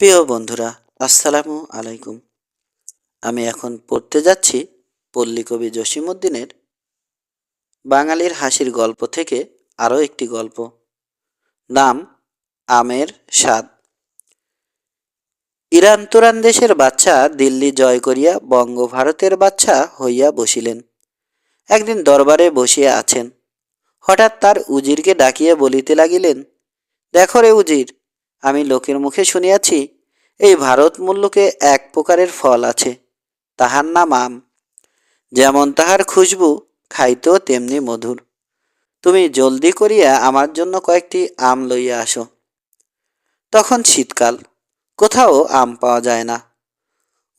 প্রিয় বন্ধুরা, আসসালামু আলাইকুম। আমি এখন পড়তে যাচ্ছি পল্লী কবি জসিমুদ্দিনের বাঙালির হাসির গল্প থেকে আরও একটি গল্প। নাম, আমের স্বাদ। ইরান তুরান দেশের বাচ্চা দিল্লি জয় করিয়া বঙ্গভারতের বাচ্চা হইয়া বসিলেন। একদিন দরবারে বসিয়া আছেন। হঠাৎ তার উজিরকে ডাকিয়া বলিতে লাগিলেন, দেখো রে উজির আমি লোকের মুখে শুনিয়াছি, এই ভারত মূল্যকে এক প্রকারের ফল আছে, তাহার নাম আম। যেমন তাহার খুশবু, খাইতেও তেমনি মধুর। তুমি জলদি করিয়া আমার জন্য কয়েকটি আম লইয়া আসো। তখন শীতকাল, কোথাও আম পাওয়া যায় না।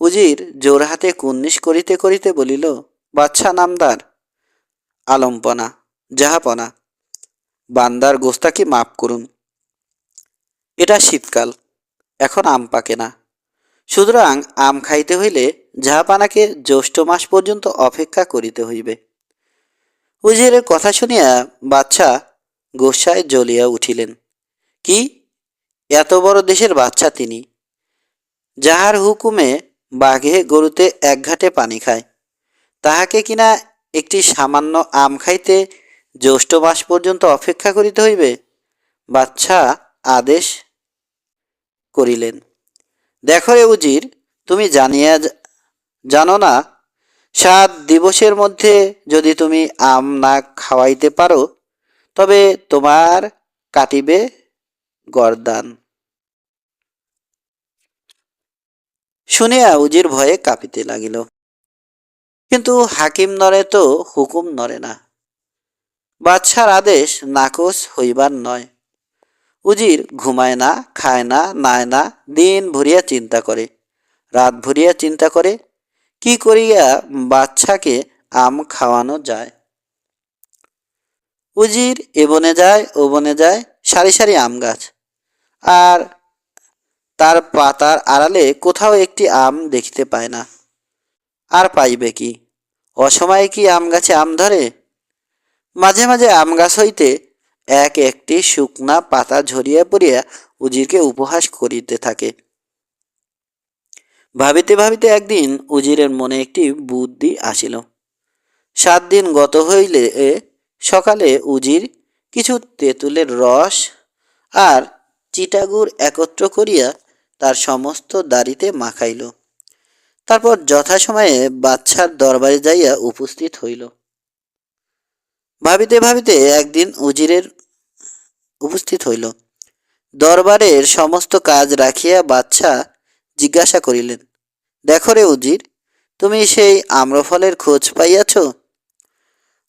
উজির জোর হাতে কুন্নিস করিতে করিতে বলিল বাচ্চা নামদার, আলম্পনা জাহাপনা বান্দার গোস্তাকি মাফ করুন। এটা শীতকাল, এখন আম পাকে না। সুতরাং আম খাইতে হইলে ঝাপানাকে জ্যৈষ্ঠ মাস পর্যন্ত অপেক্ষা করিতে হইবে। উজিরের কথা শুনিয়া বাচ্চা গোসায় জ্বলিয়া উঠিলেন, কি? এত বড় দেশের বাচ্চা তিনি। যাহার হুকুমে বাঘে গরুতে এক ঘাটে পানি খায়, তাহাকে কিনা একটি সামান্য আম খাইতে জ্যৈষ্ঠ মাস পর্যন্ত অপেক্ষা করিতে হইবে? বাচ্চা আদেশ করিলেন। দেখো রে উজির, তুমি জানিয়া জানো না, সাত দিবসের মধ্যে যদি তুমি আম না খাওয়াইতে পারো, তবে তোমার কাটিবে গরদান। শুনিয়া উজির ভয়ে কাঁপিতে লাগিল। কিন্তু হাকিম নরে তো, হুকুম নরে না। বাদশার আদেশ নাকচ হইবার নয়। উজির ঘুমায় না, খায় না, নায় না, দিন ভরিয়া চিন্তা করে। রাত ভরিয়া চিন্তা করে, কি করিয়া বাচ্চাকে আম খাওয়ানো যায়? উজির এ বনে যায় ও বনে যায়, সারি সারি আম গাছ। আর তার পাতার আড়ালে কোথাও একটি আম দেখিতে পায় না। আর পাইবে কি? অসময়ে কি আম গাছে আম ধরে? মাঝে মাঝে আম গাছ হইতে এক একটি শুকনা পাতা ঝরিয়া পড়িয়া উজিরকে উপহাস করিতে থাকে। ভাবিতে ভাবিতে একদিন উজিরের মনে একটি বুদ্ধি আসিল। সাত দিন গত হইলে সকালে উজির কিছু তেঁতুলের রস আর চিটাগুড় একত্র করিয়া তার সমস্ত দাড়িতে মাখাইল। তারপর যথাসময়ে বাচ্চার দরবারে যাইয়া উপস্থিত হইল। ভাবিতে ভাবিতে একদিন উজিরের উপস্থিত হইল। দরবারের সমস্ত কাজ রাখিয়া বাচ্চা জিজ্ঞাসা করিলেন, দেখো রে উজির, তুমি সেই আম্রফলের খোঁজ পাইয়াছ?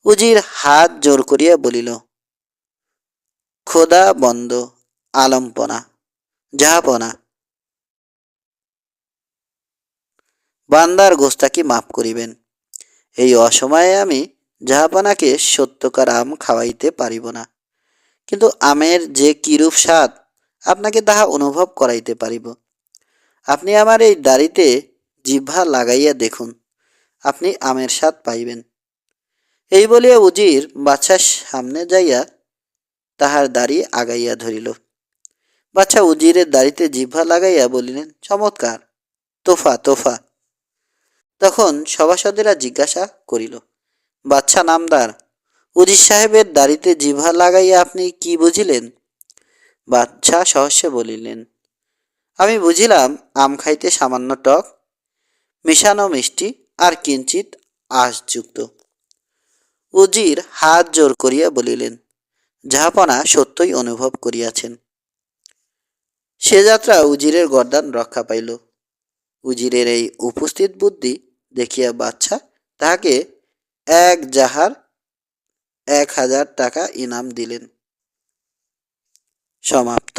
উজির হাত জোর করিয়া বলিল, খোদা বন্ধ, আলম্পনা জাহাপনা বান্দার গোস্তাকি মাফ করিবেন? এই অসময়ে আমি জাহাপানাকে সত্যকার আম খাওয়াইতে পারিব না। কিন্তু আমের যে কিরূপ স্বাদ, আপনাকে তাহা অনুভব করাইতে পারিব। আপনি আমার এই দাড়িতে জিহ্বা লাগাইয়া দেখুন, আপনি আমের স্বাদ পাইবেন। এই বলিয়া উজির বাচ্চার সামনে যাইয়া তাহার দাড়ি আগাইয়া ধরিল। বাচ্চা উজিরের দাড়িতে জিহ্বা লাগাইয়া বলিলেন, চমৎকার, তোফা তোফা। তখন সভাসদেরা জিজ্ঞাসা করিল বাচ্চা নামদার উজির সাহেবের দাড়িতে জিভা লাগাইয়া আপনি কি বুঝিলেন? বাচ্চা সহস্যে বলিলেন, আমি বুঝিলাম আম খাইতে সামান্য টক, মিশানো মিষ্টি, আর কিঞ্চিত আঁশযুক্ত। উজির হাত জোর করিয়া বলিলেন, যাহাপনা সত্যই অনুভব করিয়াছেন। সে যাত্রা উজিরের গর্দান রক্ষা পাইল। উজিরের এই উপস্থিত বুদ্ধি দেখিয়া বাচ্চা তাহাকে এক জাহার এক হাজার টাকা ইনাম দিলেন। সমাপ্ত।